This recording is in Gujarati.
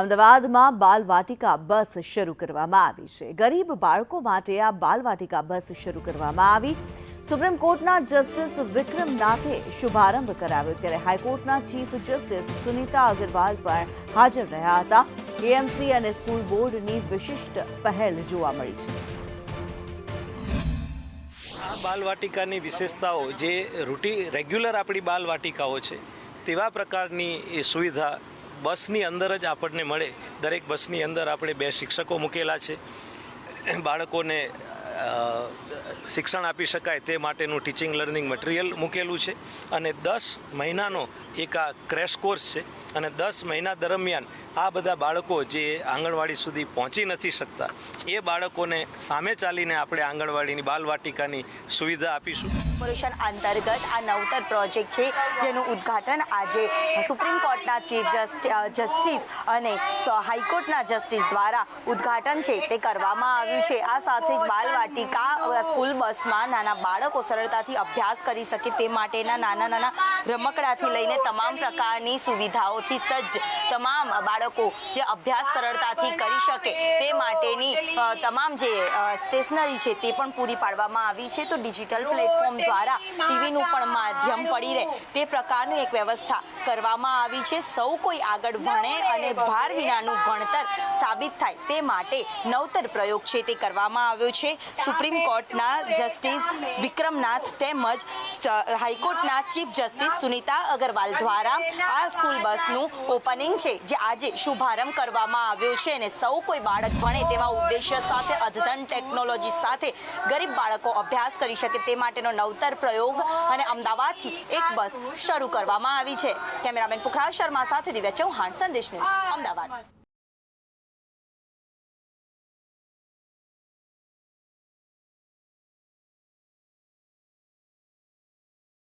અમદાવાદમાં બાલવાટિકા બસ શરૂ કરવામાં આવી છે. ગરીબ બાળકો માટે આ બાલવાટિકા બસ શરૂ કરવામાં આવી. સુપ્રીમ કોર્ટના જસ્ટિસ વિક્રમ નાથે શુભારંભ કરાવ્યો. ત્યારે હાઈકોર્ટના ચીફ જસ્ટિસ સુનીતા અગ્રવાલ પણ હાજર રહ્યા હતા. એએમસી અને સ્કૂલ બોર્ડની વિશિષ્ટ પહેલ જોવા મળી છે. આ બાલવાટિકાની વિશેષતાઓ જે રૂટી, રેગ્યુલર આપણી બાલવાટિકાઓ છે, તેવા પ્રકારની એ સુવિધા બસની અંદર જ આપણને મળે. દરેક બસની અંદર આપણે બે શિક્ષકો મૂકેલા છે. બાળકોને શિક્ષણ આપી શકાય તે માટેનું ટીચિંગ લર્નિંગ મટીરિયલ મૂકેલું છે અને દસ મહિનાનો એક આ ક્રેશ કોર્સ છે અને દસ મહિના દરમિયાન આ બધા બાળકો જે આંગણવાડી સુધી પહોંચી નથી શકતા, એ બાળકોને સામે ચાલીને આપણે આંગણવાડીની બાલવાટિકાની સુવિધા આપીશું. કોર્પોરેશન અંતર્ગત આ નવતર પ્રોજેક્ટ છે, જેનું ઉદ્ઘાટન આજે સુપ્રીમ કોર્ટના ચીફ જસ્ટિસ અને હાઈકોર્ટના જસ્ટિસ દ્વારા ઉદ્ઘાટન છે, તે કરવામાં આવ્યું છે. આ સાથે જ બાલવાટિકા અ, સ્કૂલ બસમાં નાના બાળકો સરળતાથી અભ્યાસ કરી શકે તે માટેના નાના નાના રમકડાથી લઈને તમામ પ્રકારની સુવિધાઓથી સજ્જ તમામ બાળકો જે અભ્યાસ સરળતાથી કરી શકે તે માટેની તમામ જે સ્ટેશનરી છે તે પણ પૂરી પાડવામાં આવી છે. તો ડિજિટલ પ્લેટફોર્મ દ્વારા ટીવીનું પણ માધ્યમ પડી રહે તે પ્રકારની એક વ્યવસ્થા કરવામાં આવી છે. સૌ કોઈ આગળ ભણે અને ભાર વિનાનું ભણતર સાબિત થાય તે માટે નવતર પ્રયોગ છે તે કરવામાં આવ્યો છે. સુપ્રીમ કોર્ટના જસ્ટિસ વિક્રમનાથ તેમજ હાઈકોર્ટના ચીફ જસ્ટિસ સુનિતા અગરવાલ દ્વારા આ સ્કૂલ બસનું ઓપનિંગ છે જે આજે શુભારંભ કરવામાં આવ્યો છે અને સૌ કોઈ બાળક ભણે તેવા ઉદ્દેશ્ય સાથે અદ્યતન ટેકનોલોજી સાથે ગરીબ બાળકો અભ્યાસ કરી શકે તે માટેનો નવતર પ્રયોગ અને અમદાવાદથી એક બસ શરૂ કરવામાં આવી છે. કેમેરામેન પુખરાજ શર્મા સાથે દિવ્યા ચૌહાણ સંદેશ ન્યૂઝ અમદાવાદ.